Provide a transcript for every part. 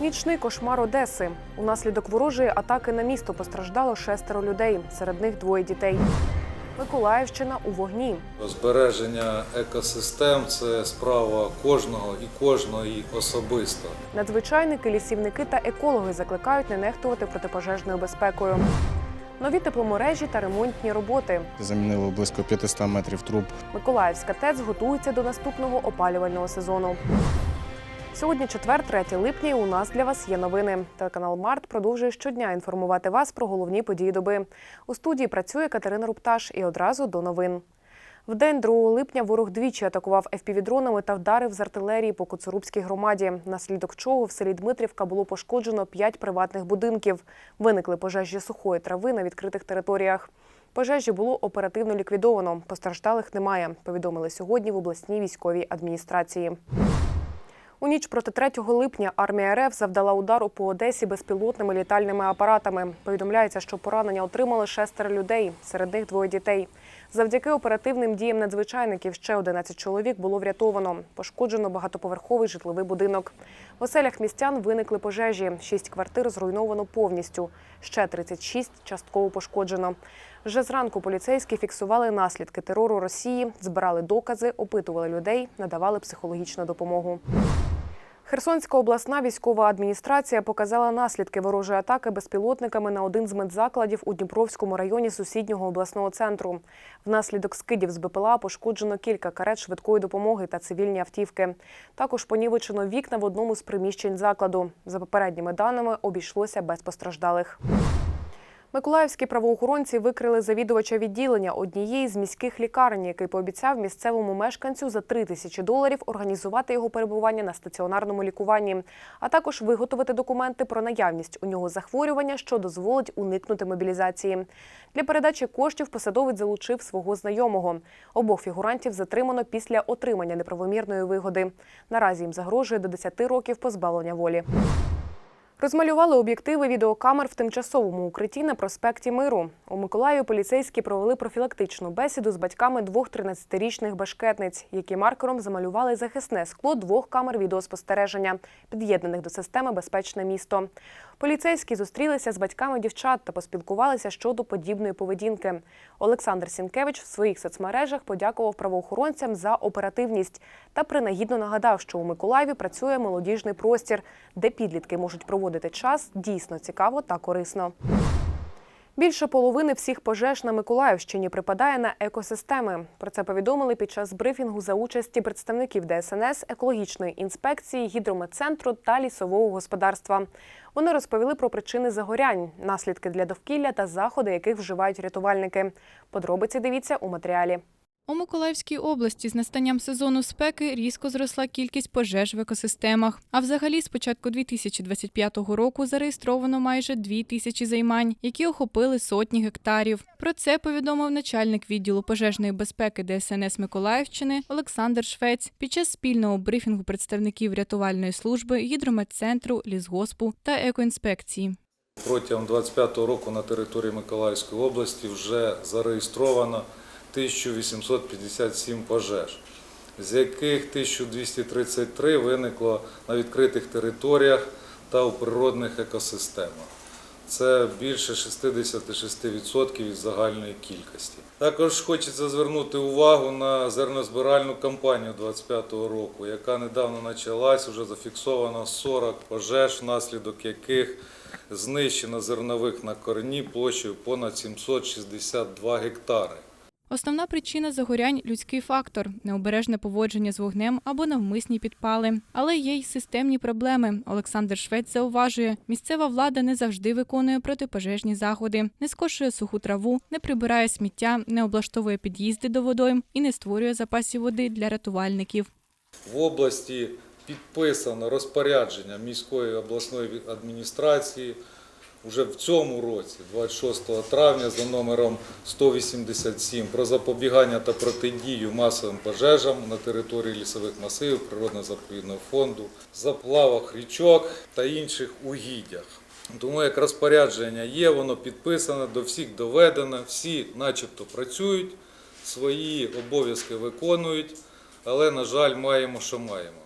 Нічний кошмар Одеси. Унаслідок ворожої атаки на місто постраждало шестеро людей, серед них двоє дітей. Миколаївщина у вогні. Збереження екосистем це справа кожного і кожної особисто. Надзвичайники, лісівники та екологи закликають не нехтувати протипожежною безпекою. Нові тепломережі та ремонтні роботи. Замінили близько 500 метрів труб. Миколаївська ТЕЦ готується до наступного опалювального сезону. Сьогодні четвер, 3 липня. і У нас для вас є новини. Телеканал Март продовжує щодня інформувати вас про головні події доби. У студії працює Катерина Рупташ і одразу до новин. В день 2 липня ворог двічі атакував ФПВ-дронами та вдарив з артилерії по Коцурубській громаді, наслідок чого в селі Дмитрівка було пошкоджено 5 приватних будинків. Виникли пожежі сухої трави на відкритих територіях. Пожежі було оперативно ліквідовано. Постраждалих немає. Повідомили сьогодні в обласній військовій адміністрації. У ніч проти 3 липня армія РФ завдала удару по Одесі безпілотними літальними апаратами. Повідомляється, що поранення отримали шестеро людей, серед них двоє дітей. Завдяки оперативним діям надзвичайників ще 11 чоловік було врятовано. Пошкоджено багатоповерховий житловий будинок. В оселях містян виникли пожежі. Шість квартир зруйновано повністю. Ще 36 частково пошкоджено. Вже зранку поліцейські фіксували наслідки терору Росії, збирали докази, опитували людей, надавали психологічну допомогу. Херсонська обласна військова адміністрація показала наслідки ворожої атаки безпілотниками на один з медзакладів у Дніпровському районі сусіднього обласного центру. Внаслідок скидів з БПЛА пошкоджено кілька карет швидкої допомоги та цивільні автівки. Також понівечено вікна в одному з приміщень закладу. За попередніми даними обійшлося без постраждалих. Миколаївські правоохоронці викрили завідувача відділення однієї з міських лікарень, який пообіцяв місцевому мешканцю за 3 тисячі доларів організувати його перебування на стаціонарному лікуванні, а також виготовити документи про наявність у нього захворювання, що дозволить уникнути мобілізації. Для передачі коштів посадовець залучив свого знайомого. Обох фігурантів затримано після отримання неправомірної вигоди. Наразі їм загрожує до 10 років позбавлення волі. Розмалювали об'єктиви відеокамер в тимчасовому укритті на проспекті Миру. У Миколаєві поліцейські провели профілактичну бесіду з батьками двох 13-річних башкетниць, які маркером замалювали захисне скло двох камер відеоспостереження, під'єднаних до системи Безпечне місто. Поліцейські зустрілися з батьками дівчат та поспілкувалися щодо подібної поведінки. Олександр Сінкевич в своїх соцмережах подякував правоохоронцям за оперативність та принагідно нагадав, що у Миколаєві працює молодіжний простір, де підлітки можуть проводити час дійсно цікаво та корисно. Більше половини всіх пожеж на Миколаївщині припадає на екосистеми. Про це повідомили під час брифінгу за участі представників ДСНС, екологічної інспекції, гідрометцентру та лісового господарства. Вони розповіли про причини загорянь, наслідки для довкілля та заходи, яких вживають рятувальники. Подробиці дивіться у матеріалі. У Миколаївській області з настанням сезону спеки різко зросла кількість пожеж в екосистемах. А взагалі, з початку 2025 року зареєстровано майже дві тисячі займань, які охопили сотні гектарів. Про це повідомив начальник відділу пожежної безпеки ДСНС Миколаївщини Олександр Швець під час спільного брифінгу представників рятувальної служби, гідрометцентру, лісгоспу та екоінспекції. Протягом 2025 року на території Миколаївської області вже зареєстровано 1857 пожеж, з яких 1233 виникло на відкритих територіях та у природних екосистемах. Це більше 66% від загальної кількості. Також хочеться звернути увагу на зернозбиральну кампанію 2025 року, яка недавно почалась, вже зафіксовано 40 пожеж, внаслідок яких знищено зернових на корні площею понад 762 гектари. Основна причина загорянь людський фактор, необережне поводження з вогнем або навмисні підпали. Але є й системні проблеми. Олександр Швець зауважує, місцева влада не завжди виконує протипожежні заходи, не скошує суху траву, не прибирає сміття, не облаштовує під'їзди до водойм і не створює запасів води для рятувальників. В області підписано розпорядження міської обласної адміністрації вже в цьому році, 26 травня, за номером 187 про запобігання та протидію масовим пожежам на території лісових масивів, природно-заповідного фонду, заплавах річок та інших угіддях. Тому як розпорядження є, воно підписане, до всіх доведено, всі начебто працюють, свої обов'язки виконують, але, на жаль, маємо, що маємо.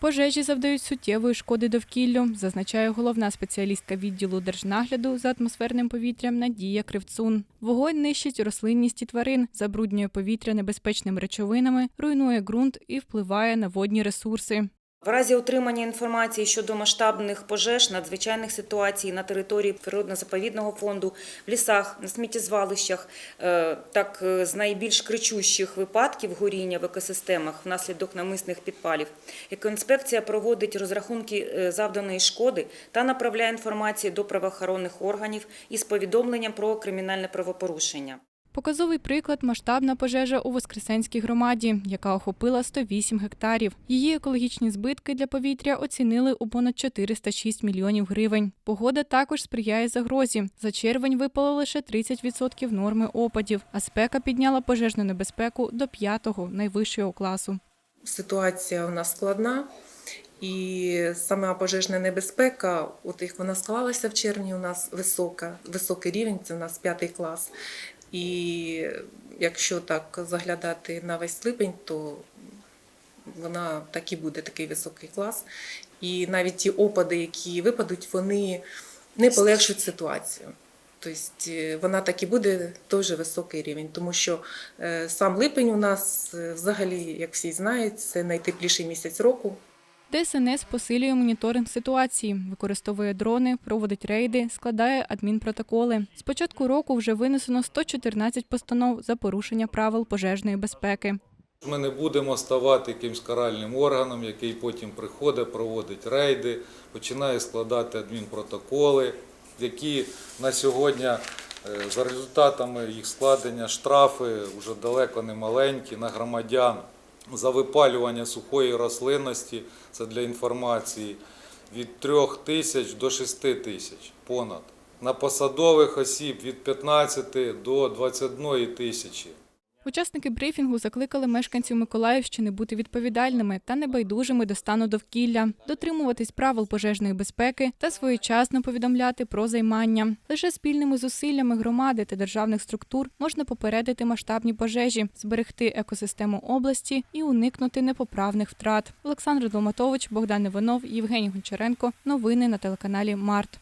Пожежі завдають суттєвої шкоди довкіллю, зазначає головна спеціалістка відділу держнагляду за атмосферним повітрям Надія Кривцун. Вогонь нищить рослинність і тварин, забруднює повітря небезпечними речовинами, руйнує ґрунт і впливає на водні ресурси. В разі отримання інформації щодо масштабних пожеж, надзвичайних ситуацій на території природно-заповідного фонду, в лісах, на сміттєзвалищах, е, так е, з найбільш кричущих випадків горіння в екосистемах внаслідок намисних підпалів, екоінспекція проводить розрахунки е, завданої шкоди та направляє інформацію до правоохоронних органів із повідомленням про кримінальне правопорушення. Показовий приклад масштабна пожежа у Воскресенській громаді, яка охопила 108 гектарів. Її екологічні збитки для повітря оцінили у понад 406 мільйонів гривень. Погода також сприяє загрозі. За червень випало лише 30% норми опадів, а спека підняла пожежну небезпеку до п'ятого найвищого класу. Ситуація у нас складна, і сама пожежна небезпека, от як вона склалася в червні, у нас висока, високий рівень, це у нас п'ятий клас. І якщо так заглядати на весь липень, то вона так і буде такий високий клас. І навіть ті опади, які випадуть, вони не полегшують ситуацію. Тобто е, вона так і буде дуже високий рівень, тому що е, сам липень у нас е, взагалі, як всі знають, це найтепліший місяць року. ДСНС посилює моніторинг ситуації, використовує дрони, проводить рейди, складає адмінпротоколи. З початку року вже винесено 114 постанов за порушення правил пожежної безпеки. Ми не будемо ставати якимсь каральним органом, який потім приходить, проводить рейди, починає складати адмінпротоколи, які на сьогодні е, за результатами їх складення штрафи вже далеко не маленькі на громадян за випалювання сухої рослинності, це для інформації, від 3 тисяч до 6 тисяч понад. На посадових осіб від 15 до 21 тисячі. Учасники брифінгу закликали мешканців Миколаївщини бути відповідальними та небайдужими до стану довкілля, дотримуватись правил пожежної безпеки та своєчасно повідомляти про займання. Лише спільними зусиллями громади та державних структур можна попередити масштабні пожежі, зберегти екосистему області і уникнути непоправних втрат. Олександр Долматович, Богдан Іванов, Євгеній Гончаренко. Новини на телеканалі Март.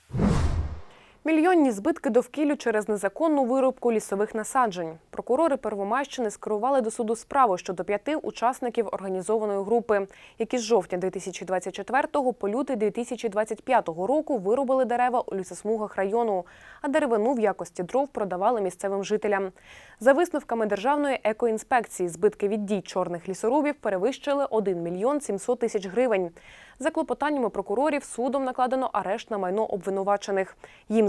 Мільйонні збитки довкіллю через незаконну вирубку лісових насаджень. Прокурори Первомайщини скерували до суду справу щодо п'яти учасників організованої групи, які з жовтня 2024 по лютий 2025 року вирубили дерева у лісосмугах району, а деревину в якості дров продавали місцевим жителям. За висновками Державної екоінспекції, збитки від дій чорних лісорубів перевищили 1 мільйон 700 тисяч гривень. За клопотаннями прокурорів судом накладено арешт на майно обвинувачених. Їм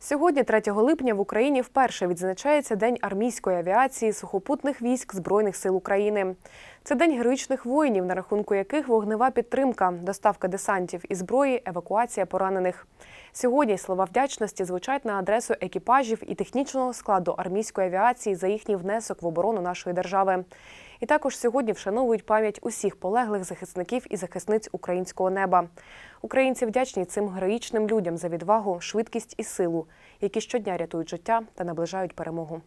Сьогодні, 3 липня, в Україні вперше відзначається День армійської авіації сухопутних військ Збройних сил України. Це день героїчних воїнів, на рахунку яких вогнева підтримка, доставка десантів і зброї, евакуація поранених. Сьогодні слова вдячності звучать на адресу екіпажів і технічного складу армійської авіації за їхній внесок в оборону нашої держави. І також сьогодні вшановують пам'ять усіх полеглих захисників і захисниць українського неба. Українці вдячні цим героїчним людям за відвагу, швидкість і силу, які щодня рятують життя та наближають перемогу.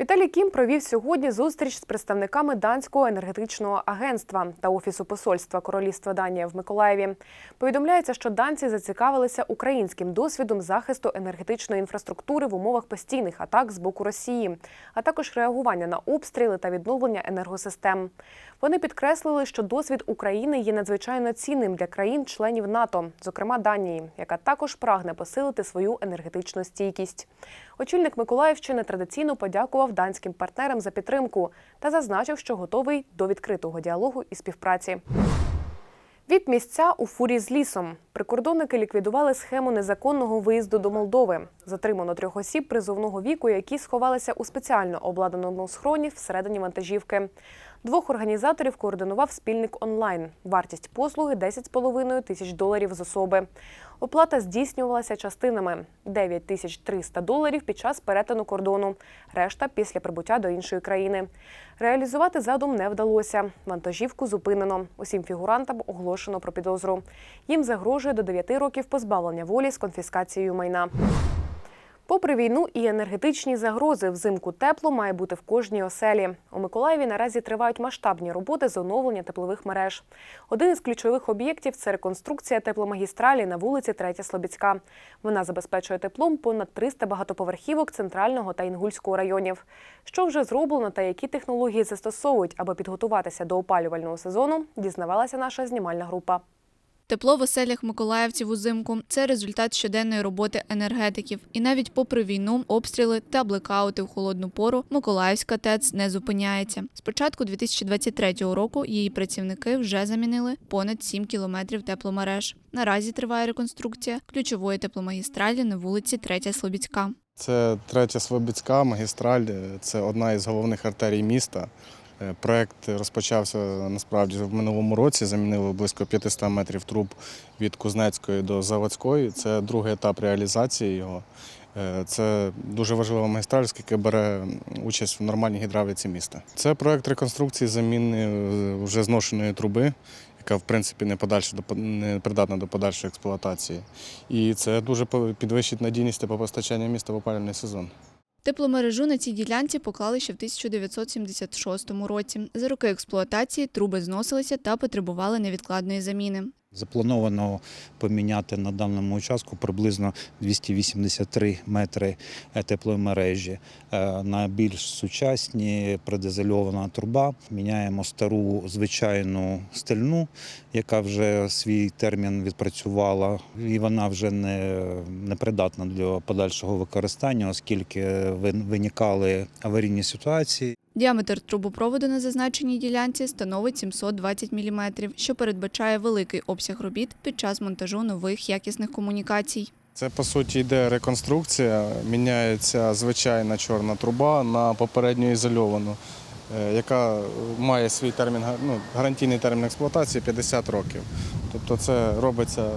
Віталій Кім провів сьогодні зустріч з представниками данського енергетичного агентства та офісу посольства Королівства Данія в Миколаєві. Повідомляється, що данці зацікавилися українським досвідом захисту енергетичної інфраструктури в умовах постійних атак з боку Росії, а також реагування на обстріли та відновлення енергосистем. Вони підкреслили, що досвід України є надзвичайно цінним для країн-членів НАТО, зокрема Данії, яка також прагне посилити свою енергетичну стійкість. Очільник Миколаївщини традиційно подякував данським партнерам за підтримку та зазначив, що готовий до відкритого діалогу і співпраці. Від місця у фурі з лісом прикордонники ліквідували схему незаконного виїзду до Молдови. Затримано трьох осіб призовного віку, які сховалися у спеціально обладнаному схроні всередині вантажівки. Двох організаторів координував спільник онлайн. Вартість послуги 10,5 тисяч доларів з особи. Оплата здійснювалася частинами 9 тисяч 300 доларів під час перетину кордону, решта після прибуття до іншої країни. Реалізувати задум не вдалося. Вантажівку зупинено. Усім фігурантам оголошено про підозру. Їм загрожує до 9 років позбавлення волі з конфіскацією майна. Попри війну і енергетичні загрози, взимку тепло має бути в кожній оселі. У Миколаєві наразі тривають масштабні роботи з оновлення теплових мереж. Один із ключових об'єктів це реконструкція тепломагістралі на вулиці Третя Слобідська. Вона забезпечує теплом понад 300 багатоповерхівок центрального та інгульського районів. Що вже зроблено та які технології застосовують, аби підготуватися до опалювального сезону, дізнавалася наша знімальна група. Тепло в оселях миколаївців узимку це результат щоденної роботи енергетиків. І навіть попри війну, обстріли та блекаути в холодну пору Миколаївська ТЕЦ не зупиняється. З початку 2023 року її працівники вже замінили понад 7 кілометрів тепломереж. Наразі триває реконструкція ключової тепломагістралі на вулиці Третя Слобідська. Це третя Слобідська магістраль, це одна із головних артерій міста. Е, Проект розпочався насправді в минулому році. Замінили близько 500 метрів труб від Кузнецької до Заводської. Це другий етап реалізації його. Е, Це дуже важлива магістраль, оскільки бере участь в нормальній гідравліці міста. Це проект реконструкції заміни е, вже зношеної труби, яка в принципі не подальше не придатна до подальшої експлуатації. І це дуже підвищить надійність теплопостачання міста в опалювальний сезон. Тепломережу на цій ділянці поклали ще в 1976 році. За роки експлуатації труби зносилися та потребували невідкладної заміни. Заплановано поміняти на даному участку приблизно 283 метри е, теплої мережі. Е, На більш сучасні предизольована труба. Міняємо стару звичайну стальну, яка вже свій термін відпрацювала, і вона вже не, не придатна для подальшого використання, оскільки вин- виникали аварійні ситуації. Діаметр трубопроводу на зазначеній ділянці становить 720 мм, що передбачає великий обсяг робіт під час монтажу нових якісних комунікацій. Це по суті йде реконструкція. Міняється звичайна чорна труба на попередньо ізольовану, е, яка має свій термін ну, гарантійний термін експлуатації 50 років. Тобто це робиться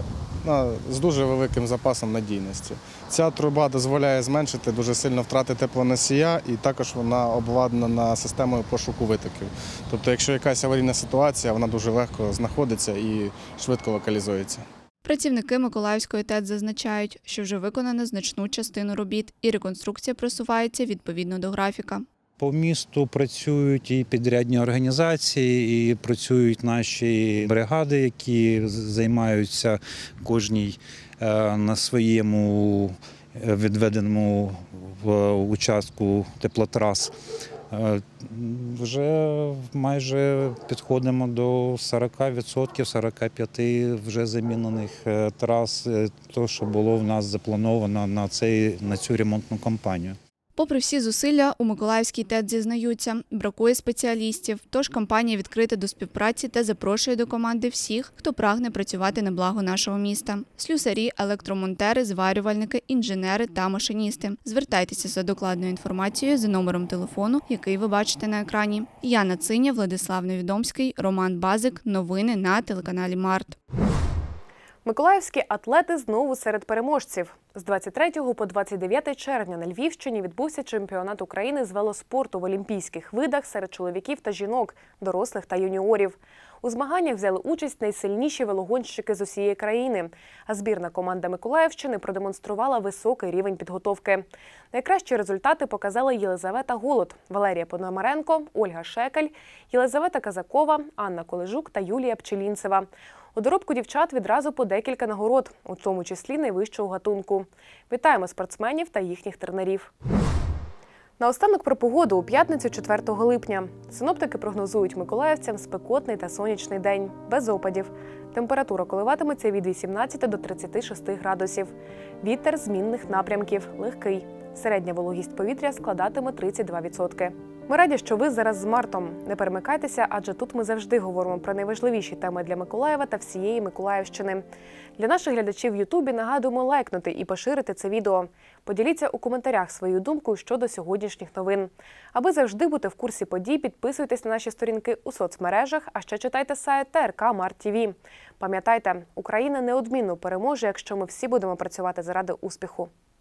з дуже великим запасом надійності. Ця труба дозволяє зменшити дуже сильно втрати теплоносія, і також вона обладнана системою пошуку витоків. Тобто, якщо якась аварійна ситуація, вона дуже легко знаходиться і швидко локалізується. Працівники Миколаївської ТЕЦ зазначають, що вже виконано значну частину робіт, і реконструкція просувається відповідно до графіка. По місту працюють і підрядні організації, і працюють наші бригади, які займаються кожній е, на своєму е, відведеному участку теплотрас. Е, Вже майже підходимо до 40%, 45% вже замінених е, трас, е, то, що було в нас заплановано на, цей, на цю ремонтну кампанію. Попри всі зусилля, у Миколаївській ТЕЦ зізнаються, бракує спеціалістів, тож компанія відкрита до співпраці та запрошує до команди всіх, хто прагне працювати на благо нашого міста. Слюсарі, електромонтери, зварювальники, інженери та машиністи. Звертайтеся за докладною інформацією за номером телефону, який ви бачите на екрані. Яна Циня, Владислав Невідомський, Роман Базик. Новини на телеканалі Март. Миколаївські атлети знову серед переможців. З 23 по 29 червня на Львівщині відбувся чемпіонат України з велоспорту в олімпійських видах серед чоловіків та жінок, дорослих та юніорів. У змаганнях взяли участь найсильніші велогонщики з усієї країни. А збірна команда Миколаївщини продемонструвала високий рівень підготовки. Найкращі результати показали Єлизавета Голод, Валерія Пономаренко, Ольга Шекель, Єлизавета Казакова, Анна Колежук та Юлія Пчелінцева. У доробку дівчат відразу по декілька нагород, у тому числі найвищого гатунку. Вітаємо спортсменів та їхніх тренерів. Наостанок про погоду у п'ятницю 4 липня. Синоптики прогнозують миколаївцям спекотний та сонячний день, без опадів. Температура коливатиметься від 18 до 36 градусів. Вітер змінних напрямків легкий. Середня вологість повітря складатиме 32%. Ми раді, що ви зараз з Мартом. Не перемикайтеся, адже тут ми завжди говоримо про найважливіші теми для Миколаєва та всієї Миколаївщини. Для наших глядачів в Ютубі нагадуємо лайкнути і поширити це відео. Поділіться у коментарях своєю думкою щодо сьогоднішніх новин. Аби завжди бути в курсі подій, підписуйтесь на наші сторінки у соцмережах, а ще читайте сайт ТРК Март. Пам'ятайте, Україна неодмінно переможе, якщо ми всі будемо працювати заради успіху.